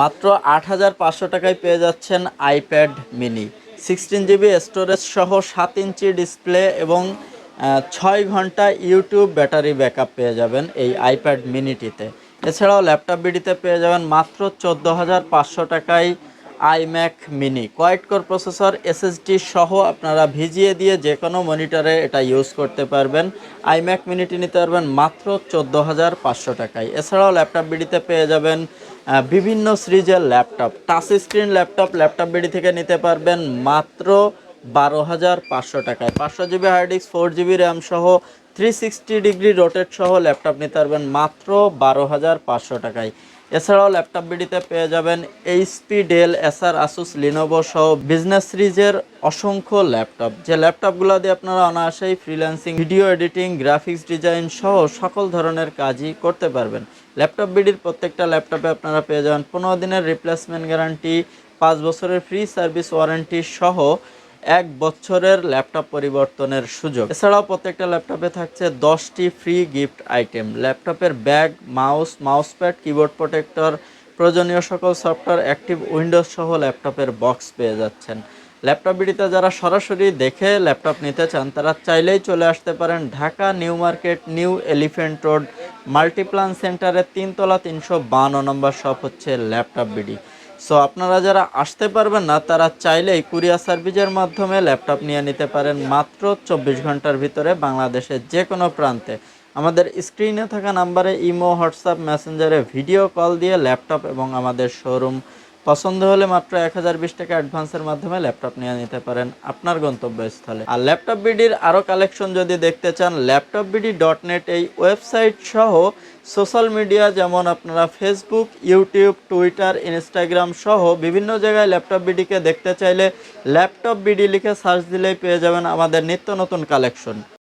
মাত্র আট হাজার পাঁচশো টাকায় পেয়ে যাচ্ছেন iPad mini. Sixteen GB storage সহ সাত ইঞ্চি ডিসপ্লে এবং ছয় ঘণ্টা ইউটিউব ব্যাটারি ব্যাকআপ পেয়ে যাবেন এই আইপ্যাড মিনিটিতে। এছাড়াও ল্যাপটপ বিডিতে পেয়ে যাবেন মাত্র চোদ্দ হাজার পাঁচশো টাকায় iMac mini. Quad core processor, SSD সহ আপনারা ভিজিয়ে দিয়ে যে কোনো মনিটরে এটা ইউজ করতে পারবেন। আইম্যাক মিনিটি নিতে পারবেন মাত্র চোদ্দ হাজার পাঁচশো টাকায়। এছাড়াও ল্যাপটপ বিডিতে পেয়ে যাবেন বিভিন্ন সিরিজের laptop touch screen laptop laptop BD থেকে নিতে পারবেন মাত্র বারো হাজার পাঁচশো টাকায়। পাঁচশো GB hard disk four GB RAM সহ থ্রি সিক্সটি ডিগ্রি রোটেট সহ ল্যাপটপ নিতে পারবেন মাত্র বারো হাজার পাঁচশো টাকায়। এছাড়াও ল্যাপটপ বিডিতে পেয়ে যাবেন HP, Dell, Acer, Asus, Lenovo সহ বিজনেস সিরিজের অসংখ্য ল্যাপটপ। যে ল্যাপটপগুলো দিয়ে আপনারা অনায়াসেই freelancing, video editing, graphics design সহ সকল ধরনের কাজই করতে পারবেন। ল্যাপটপ বিডির প্রত্যেকটা ল্যাপটপে আপনারা পেয়ে যাবেন পনেরো দিনের রিপ্লেসমেন্ট গ্যারান্টি পাঁচ বছরের ফ্রি সার্ভিস ওয়ারেন্টি সহ এক বছরের ল্যাপটপ পরিবর্তনের সুযোগ। এছাড়াও প্রত্যেকটা ল্যাপটপে থাকছে দশটি ফ্রি গিফট আইটেম ল্যাপটপের bag, mouse mouse pad keyboard protector প্রয়োজনীয় সকল সফটওয়্যার অ্যাক্টিভ উইন্ডোজ সহ ল্যাপটপের বক্স পেয়ে যাচ্ছেন। ল্যাপটপ বিডিতে যারা সরাসরি দেখে ল্যাপটপ নিতে চান, তারা চাইলেই চলে আসতে পারেন Dhaka new market, new elephant road, Multiplan সেন্টারের তিনতলা তিনশো বান্ন নম্বর শপ হচ্ছে ল্যাপটপ বিডি। সো আপনারা যারা আসতে পারবেন না, তারা চাইলেই কুরিয়ার সার্ভিসের মাধ্যমে ল্যাপটপ নিয়ে নিতে পারেন মাত্র চব্বিশ ঘণ্টার ভিতরে বাংলাদেশের যে কোনো প্রান্তে। আমাদের স্ক্রিনে থাকা নাম্বারে ইমো, হোয়াটসঅ্যাপ, মেসেঞ্জারে ভিডিও কল দিয়ে ল্যাপটপ এবং আমাদের শোরুম পছন্দ হলে মাত্র এক হাজার বিশ টাকা অ্যাডভান্সের মাধ্যমে ল্যাপটপ নিয়ে নিতে পারেন আপনার গন্তব্যস্থলে। আর ল্যাপটপ বিডির আরও কালেকশন যদি দেখতে চান, ল্যাপটপ বিডি ডট নেট এই ওয়েবসাইট সহ সোশ্যাল মিডিয়া যেমন আপনারা ফেসবুক, ইউটিউব, টুইটার, ইনস্টাগ্রাম সহ বিভিন্ন জায়গায় ল্যাপটপ বিডিকে দেখতে চাইলে ল্যাপটপ বিডি লিখে সার্চ দিলেই পেয়ে যাবেন আমাদের নিত্য নতুন কালেকশন।